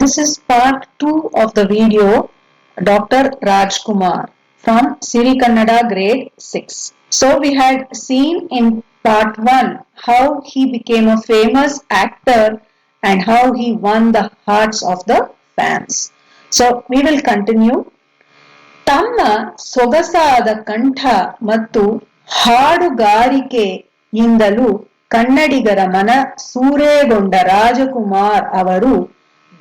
This is part 2 of the video Dr. Rajkumar from Siri Kannada grade 6. So we had seen in part 1 how he became a famous actor and how he won the hearts of the fans. So we will continue. ತಮ್ಮ ಸೊಗಸಾದ ಕಂಠ ಮತ್ತು ಹಾಡುಗಾರಿಕೆಯಿಂದಲೂ ಕನ್ನಡಿಗರ ಮನ ಸೂರೆಗೊಂಡ ರಾಜಕುಮಾರ್ ಅವರು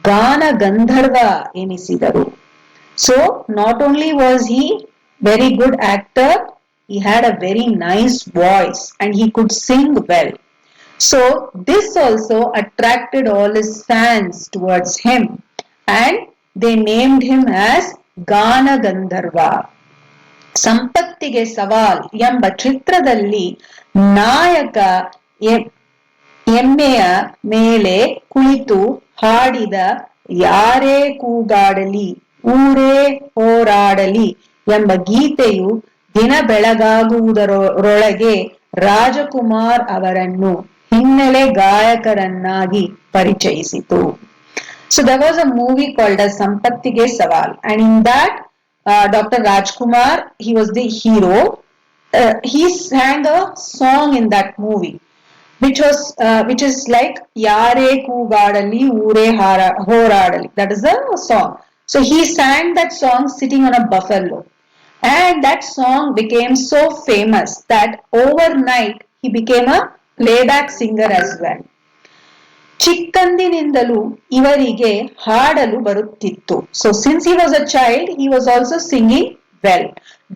ಗಾನ ಗಂಧರ್ವ ಎನಿಸಿದರು so not only was he very good actor he had a very nice voice and he could sing well. So this also attracted all his fans towards him and they named him as Gana Gandharva. Sampattige Saval ಎಂಬ ಚಿತ್ರದಲ್ಲಿ ನಾಯಕ ಎಮ್ಮೆಯ ಮೇಲೆ ಕುಳಿತು ಹಾಡಿದ, ಯಾರೇ ಕೂಗಾಡಲಿ, ಊರೇ ಹೋರಾಡಲಿ ಎಂಬ ಗೀತೆಯು ದಿನ ಬೆಳಗಾಗುವುದರೊಳಗೆ ರಾಜಕುಮಾರ್ ಅವರನ್ನು ಹಿನ್ನೆಲೆ ಗಾಯಕರನ್ನಾಗಿ ಪರಿಚಯಿಸಿತು. So there was a movie called a Sampathige Savaal and in that doctor Rajkumar he was the hero he sang a song in that movie. which was uh, which is like yare ಕೂಗಾಡಲಿ ಊರೇ ಹಾರ ಹೋರಾಡಲಿ that is the song so he sang that song sitting on a buffalo and that song became so famous that overnight he became a playback singer as well ಚಿಕ್ಕಂದಿನಿಂದಲೂ ಇವರಿಗೆ ಹಾಡಲು ಬರುತ್ತಿತ್ತು so since he was a child he was also singing well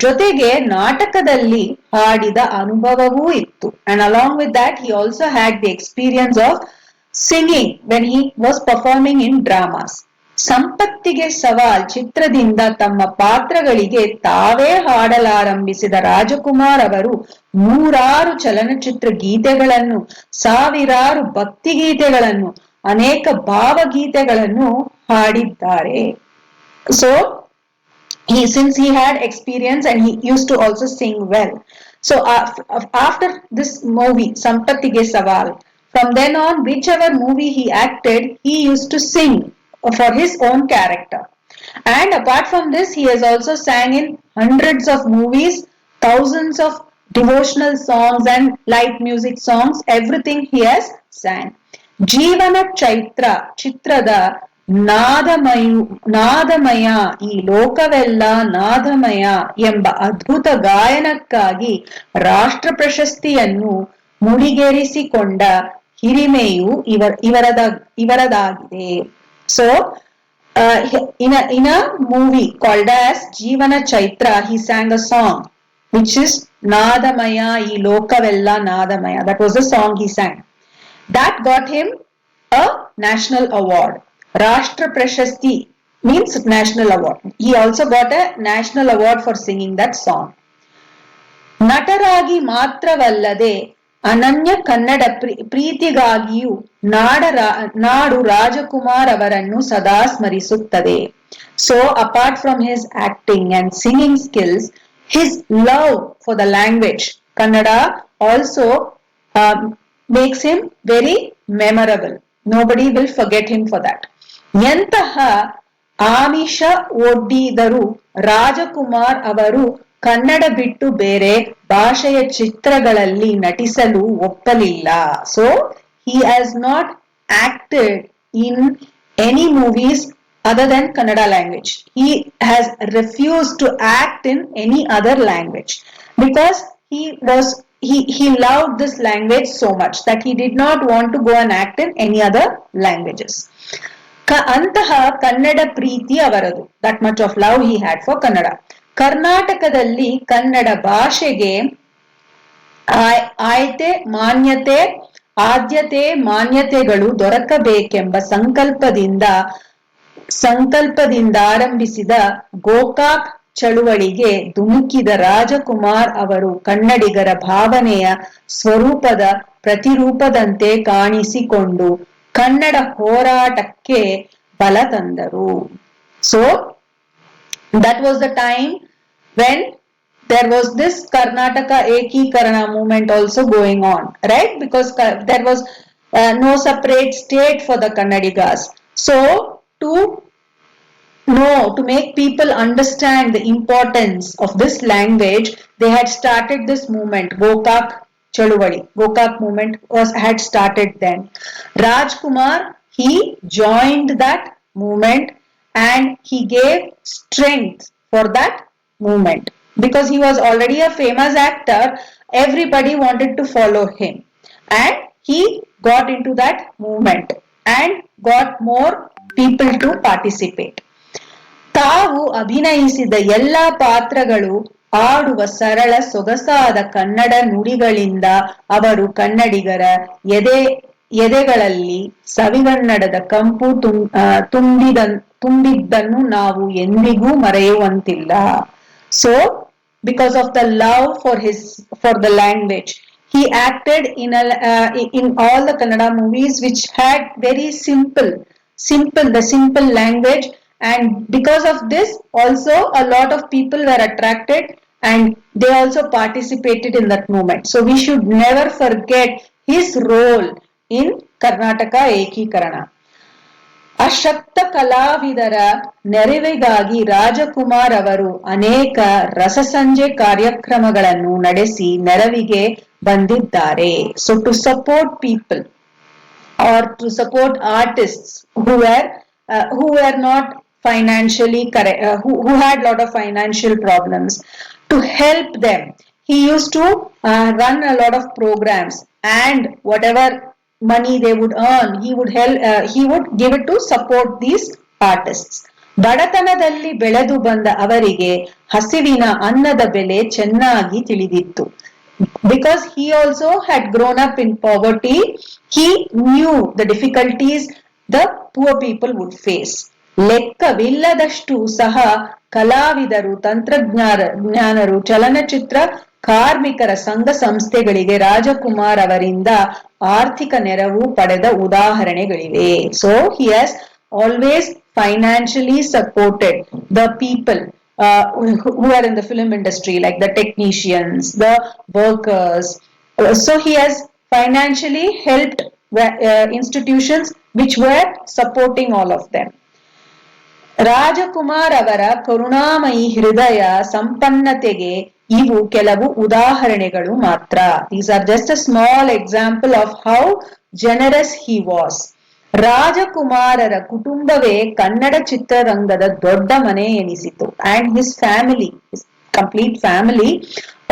ಜೊತೆಗೆ ನಾಟಕದಲ್ಲಿ ಹಾಡಿದ ಅನುಭವವೂ ಇತ್ತು. And along with that he also had the experience of singing when he was performing in dramas Sampathige Savaal ಚಿತ್ರದಿಂದ ತಮ್ಮ ಪಾತ್ರಗಳಿಗೆ ತಾವೇ ಹಾಡಲಾರಂಭಿಸಿದ ರಾಜಕುಮಾರ್ ಅವರು ನೂರಾರು ಚಲನಚಿತ್ರ ಗೀತೆಗಳನ್ನು, ಸಾವಿರಾರು ಭಕ್ತಿ ಗೀತೆಗಳನ್ನು ಅನೇಕ ಭಾವಗೀತೆಗಳನ್ನು ಹಾಡಿದ್ದಾರೆ. So he since he had experience and he used to also sing well so uh, after this movie sampattige saval from then on whichever movie he acted he used to sing for his own character. And apart from this, he has also sang in hundreds of movies, thousands of devotional songs and light music songs, everything he has sang. ಜೀವನ ಚೈತ್ರ ಚಿತ್ರದ ನಾದಮಯು, ನಾದಮಯ, ಈ ಲೋಕವೆಲ್ಲ ನಾದಮಯ ಎಂಬ ಅದ್ಭುತ ಗಾಯನಕ್ಕಾಗಿ ರಾಷ್ಟ್ರ ಪ್ರಶಸ್ತಿಯನ್ನು ಮುಡಿಗೇರಿಸಿಕೊಂಡ ಹಿರಿಮೆಯು ಇವರ, ಇವರದ, ಇವರದಾಗಿದೆ. ಸೊ ಇನ, ಇನ್ movie called as Jeevana Chaitra he sang a song which is ನಾದಮಯ, ಈ ಲೋಕವೆಲ್ಲ ನಾದಮಯ. That was a song he sang that got him a national award Rashtra Prashasti means national award. He also got a national award for singing that song. ನಟರಾಗಿ ಮಾತ್ರವಲ್ಲದೆ ಅನನ್ಯ ಕನ್ನಡ ಪ್ರೀತಿಗಾಗಿಯೂ ನಾಡ ನಾಡು ರಾಜಕುಮಾರ್ ಅವರನ್ನು ಸದಾ ಸ್ಮರಿಸುತ್ತದೆ so apart from his acting and singing skills his love for the language Kannada also makes him very memorable nobody will forget him for that ಎಂತಹ ಆಮಿಷ ಒಡ್ಡಿದರೂ ರಾಜಕುಮಾರ್ ಅವರು ಕನ್ನಡ ಬಿಟ್ಟು ಬೇರೆ ಭಾಷೆಯ ಚಿತ್ರಗಳಲ್ಲಿ ನಟಿಸಲು ಒಪ್ಪಲಿಲ್ಲ so he has not acted in any movies other than Kannada language. He has refused to act in any other language because he was he he loved this language so much that he did not want to go and act in any other languages. ಅಂತಹ ಕನ್ನಡ ಪ್ರೀತಿ ಅವರದು. That much of love he had for Kannada ಕರ್ನಾಟಕದಲ್ಲಿ ಕನ್ನಡ ಭಾಷೆಗೆ ಆಯ್ತೆ, ಮಾನ್ಯತೆ, ಆದ್ಯತೆ, ಮಾನ್ಯತೆಗಳು ದೊರಕಬೇಕೆಂಬ ಸಂಕಲ್ಪದಿಂದ ಸಂಕಲ್ಪದಿಂದ ಆರಂಭಿಸಿದ ಗೋಕಾಕ್ ಚಳುವಳಿಗೆ ಧುಮುಕಿದ ರಾಜಕುಮಾರ್ ಅವರು ಕನ್ನಡಿಗರ ಭಾವನೆಯ ಸ್ವರೂಪದ ಪ್ರತಿರೂಪದಂತೆ ಕಾಣಿಸಿಕೊಂಡು ಕನ್ನಡ ಹೋರಾಟಕ್ಕೆ ಬಲ ತಂದರು so that was the time when there was this Karnataka Ekikarana movement also going on, right? Because there was uh, no separate state for the Kannadigas. So, to know, to make people understand the importance of this language, they had started this movement, Gokak Chaluvali. Gokak movement was had started then. Rajkumar, he joined that movement and he gave strength for that movement. Because he was already a famous actor, everybody wanted to follow him. And he got into that movement and got more people to participate. ತಾವು ಅಭಿನಯಿಸಿದ ಎಲ್ಲ ಪಾತ್ರಗಳು ಆಡುವ ಸರಳ ಸೊಗಸಾದ ಕನ್ನಡ ನುಡಿಗಳಿಂದ ಅವರು ಕನ್ನಡಿಗರ ಎದೆ, ಎದೆಗಳಲ್ಲಿ ಸವಿಗನ್ನಡದ ಕಂಪು ತುಂಬಿದ ತುಂಬಿದ್ದನ್ನು ನಾವು ಎಂದಿಗೂ ಮರೆಯುವಂತಿಲ್ಲ. So because of the love for his for the language he acted in in all the Kannada movies kannada movies which had very simple simple, the simple language. And because of this, also a lot of people and they also participated in that movement so we should never forget his role in karnataka ekikarana ಅಶಕ್ತ ಕಲಾವಿದರ ನೆರವಿಗಾಗಿ ರಾಜಕುಮಾರ್ ಅವರು ಅನೇಕ ರಸಸಂಜೆ ಕಾರ್ಯಕ್ರಮಗಳನ್ನು ನಡೆಸಿ ನೆರವಿಗೆ ಬಂದಿದ್ದಾರೆ so to support people are to support artist who are who are not uh, who, who had lot of financial problems to help them he used to uh, run a lot of programs and whatever money they would earn he would help uh, he would give it to support these artists ಬಡತನದಲ್ಲಿ ಬೆಳೆದು ಬಂದ ಅವರಿಗೆ ಹಸಿವಿನ ಅನ್ನದ ಬೆಲೆ ಚೆನ್ನಾಗಿ ತಿಳಿದಿತ್ತು because he also had grown up in poverty he knew the difficulties the poor people would face ಲೆಕ್ಕವಿಲ್ಲದಷ್ಟು ಸಹ ಕಲಾವಿದರು ತಂತ್ರಜ್ಞಾನ ಜ್ಞಾನರು, ಚಲನಚಿತ್ರ ಕಾರ್ಮಿಕರ ಸಂಘ ಸಂಸ್ಥೆಗಳಿಗೆ ರಾಜಕುಮಾರ್ ಅವರಿಂದ ಆರ್ಥಿಕ ನೆರವು ಪಡೆದ ಉದಾಹರಣೆಗಳಿವೆ so has always financially supported the people who are in the film industry like the technicians the workers so he so financially has institutions which were supporting all of them. Rajkumar ಅವರ ಕರುಣಾಮಯಿ ಹೃದಯ ಸಂಪನ್ನತೆಗೆ ಇವು ಕೆಲವು ಉದಾಹರಣೆಗಳು ಮಾತ್ರ. These are just a small example of how generous he was ರಾಜಕುಮಾರರ ಕುಟುಂಬವೇ ಕನ್ನಡ ಚಿತ್ರರಂಗದ ದೊಡ್ಡ ಮನೆ ಎನಿಸಿತು. And his family complete family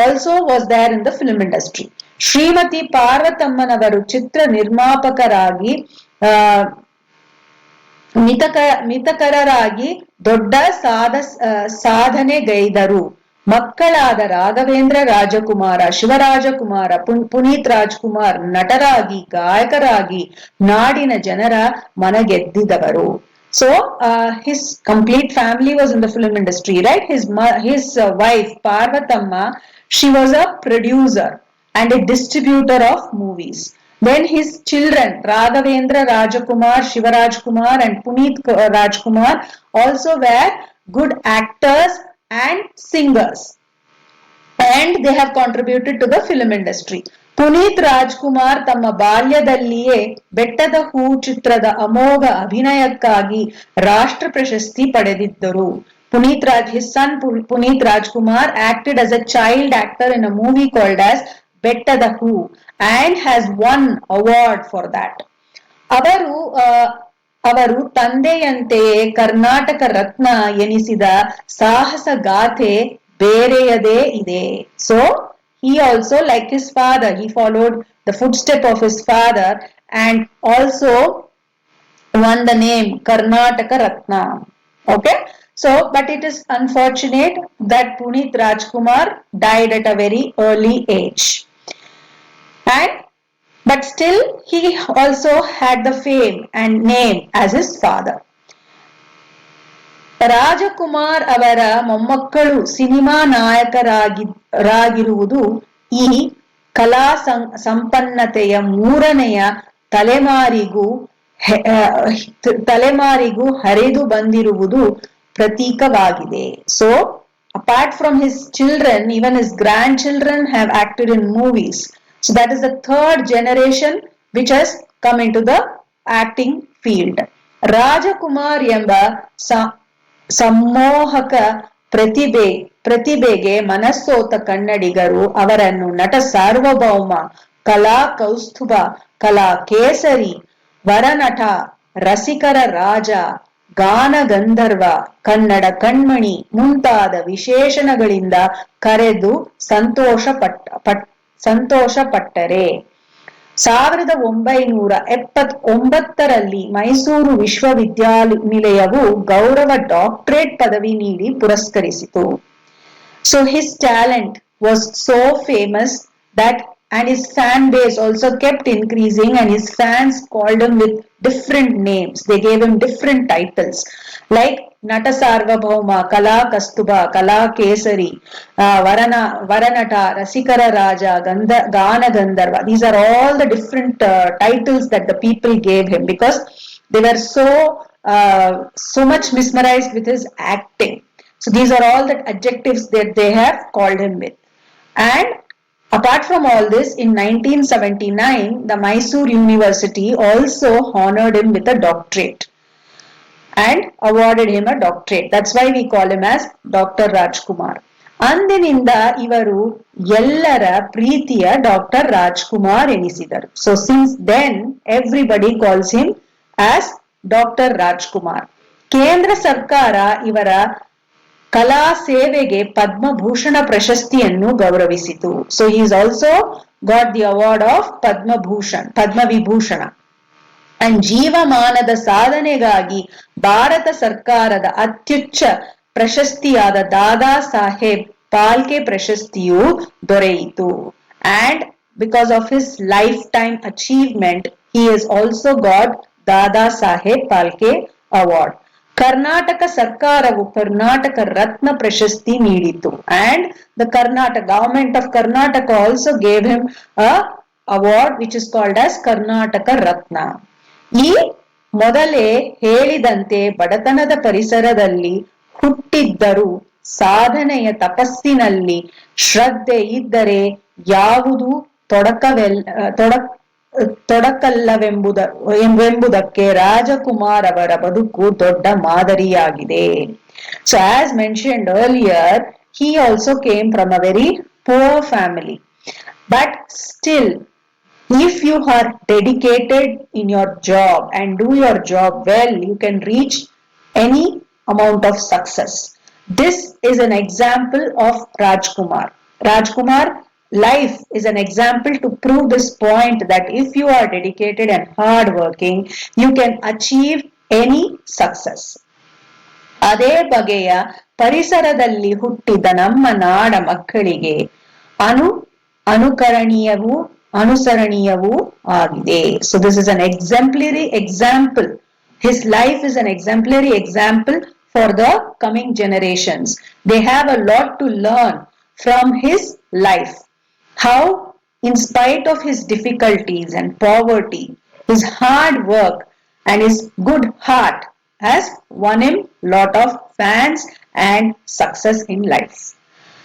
also was there in the film industry Shrimati ಪಾರ್ವತಮ್ಮನವರು ಚಿತ್ರ ನಿರ್ಮಾಪಕರಾಗಿ ಮಿತಕ, ಮಿತಕರರಾಗಿ ದೊಡ್ಡ ಸಾಧ ಸಾಧನೆಗೈದರು. ಮಕ್ಕಳಾದ ರಾಘವೇಂದ್ರ ರಾಜಕುಮಾರ, ಶಿವರಾಜಕುಮಾರ ಪುನೀತ್ ರಾಜ್ಕುಮಾರ್ ನಟರಾಗಿ, ಗಾಯಕರಾಗಿ ನಾಡಿನ ಜನರ ಮನಗೆದ್ದಿದವರು. So his complete family was in the film industry right his his wife Parvathamma she was a producer and a distributor of movies Then his children, Raghavendra Rajakumar, Shivaraj Kumar and Puneet Rajkumar also were good actors and singers. And they have contributed to the film industry. Puneeth Rajkumar ತಮ್ಮ ಬಾಲ್ಯದಲ್ಲಿಯೇ ಬೆಟ್ಟದ ಹೂ ಚಿತ್ರದ ಅಮೋಘ ಅಭಿನಯಕ್ಕಾಗಿ ರಾಷ್ಟ್ರ ಪ್ರಶಸ್ತಿ ಪಡೆದಿದ್ದರು Puneeth Raj his son Puneeth Rajkumar acted as a child actor in a movie called as ಬೆಟ್ಟದ ಹೂ and has won award for that ಅವರು ಅವರು ತಂದೆಯಂತೆಯೇ ಕರ್ನಾಟಕ ರತ್ನ ಎನಿಸಿದ ಸಾಹಸ ಗಾಥೆ ಬೇರೆಯದೇ ಇದೆ so he also like his father he followed the footstep of his father and also won the name karnataka ratna okay so but it is unfortunate that puneet rajkumar died at a very early age And, but still, he also had the fame and name as his father. Rajkumar ಅವರ ಮೊಮ್ಮಕ್ಕಳು cinema ನಾಯಕರಾಗಿರಾಗಿರುವುದು ಈ ಕಲಾ ಸಂಪನ್ನತೆಯ ಮೂರನೆಯ ತಲೆಮಾರಿಗೂ ತಲೆಮಾರಿಗೂ ಹರಿದು ಬಂದಿರುವುದು ಪ್ರತೀಕವಾಗಿದೆ. So apart from his children even his grandchildren have acted in movies So, that is the third generation which has come into the acting field. Rajkumar ಎಂಬ ಸಮ್ಮೋಹಕ ಪ್ರತಿಭೆ, ಪ್ರತಿಭೆಗೆ ಮನಸ್ಸೋತ ಕನ್ನಡಿಗರು ಅವರನ್ನು ನಟ ಸಾರ್ವಭೌಮ ಕಲಾ ಕೌಸ್ತುಭ, ಕಲಾ ಕೇಸರಿ, ವರನಟ, ರಸಿಕರ ರಾಜ, ಗಾನ ಗಂಧರ್ವ, ಕನ್ನಡ ಕಣ್ಮಣಿ ಮುಂತಾದ ವಿಶೇಷಣಗಳಿಂದ ಕರೆದು ಸಂತೋಷ ಪಟ್ಟ ಪಟ್ ಸಂತೋಷ ಪಟ್ಟರೆ ಸಾವಿರದ ಒಂಬೈನೂರ ಎಪ್ಪತ್ ಒಂಬತ್ತರಲ್ಲಿ ಮೈಸೂರು ವಿಶ್ವವಿದ್ಯಾನಿಲಯವು ಗೌರವ ಡಾಕ್ಟರೇಟ್ ಪದವಿ ನೀಡಿ ಪುರಸ್ಕರಿಸಿತು. So his talent was so famous that and his fan base also kept increasing and his fans called him with different names. They gave him different titles like natasarva bhauma kala kastuba kala kesari uh, varana varanata rasikara raja gana gandharva. These are all the different uh, titles that the people gave him because they were so uh, so much mesmerized with his acting. So these are all the adjectives that they have called him with. And Apart from all this, in 1979, the Mysore University also honored him with a doctorate and awarded him a doctorate. That's why we call him as Dr. Rajkumar. ಅಂದಿನಿಂದ ಇವರು ಎಲ್ಲರ ಪ್ರೀತಿಯ doctor Rajkumar ಎನಿಸಿದರು so since then everybody calls him as doctor Rajkumar ಕೇಂದ್ರ ಸರ್ಕಾರ ಇವರ ಕಲಾ ಸೇವೆಗೆ ಪದ್ಮಭೂಷಣ ಪ್ರಶಸ್ತಿಯನ್ನು ಗೌರವಿಸಿತು. So is also got the award of Padmabhushan, Padmavibhushan. And ಜೀವಮಾನದ ಸಾಧನೆಗಾಗಿ ಭಾರತ ಸರ್ಕಾರದ ಅತ್ಯುಚ್ಚ ಪ್ರಶಸ್ತಿಯಾದ ದಾದಾ ಸಾಹೇಬ್ ಪಾಲ್ಕೆ ಪ್ರಶಸ್ತಿಯು ದೊರೆಯಿತು. And because of his lifetime achievement he is also got Dada Saheb Phalke award Karnataka ಸರ್ಕಾರವು ಕರ್ನಾಟಕ ರತ್ನ ಪ್ರಶಸ್ತಿ ನೀಡಿತು and the Karnataka government of Karnataka also gave him a award which is called as Karnataka Ratna ಈ ಮೊದಲೇ ಹೇಳಿದಂತೆ ಬಡತನದ ಪರಿಸರದಲ್ಲಿ ಹುಟ್ಟಿದ್ದರೂ. ಸಾಧನೆಯ ತಪಸ್ಸಿನಲ್ಲಿ ಶ್ರದ್ಧೆ ಇದ್ದರೆ ಯಾವುದು ತೊಡಕವೆಲ್ಲ ತೊಡಕ್ ತೊಡಕಲ್ಲವೆಂಬುದ ಎಂಬುದಕ್ಕೆ ರಾಜಕುಮಾರ್ ಅವರ ಬದುಕು ದೊಡ್ಡ ಮಾದರಿಯಾಗಿದೆ so as mentioned earlier he also came from a very poor family but still if you are dedicated in your job and do your job well you can reach any amount of success this is an example of rajkumar rajkumar life is an example to prove this point that if you are dedicated and hard working you can achieve any success ಅದೇ ಬಗೆಯ ಪರಿಸರದಲ್ಲಿ ಹುಟ್ಟಿದ ನಮ್ಮ ನಾಡ ಮಕ್ಕಳಿಗೆ ಅನು ಅನುಕರಣೀಯವೂ ಅನುಸರಣೀಯವೂ ಆಗಿದೆ so this is an exemplary example his life is an exemplary example for the coming generations they have a lot to learn from his life how in spite of his difficulties and poverty his hard work and his good heart has won him lot of fans and success in life.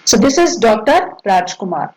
So this is dr rajkumar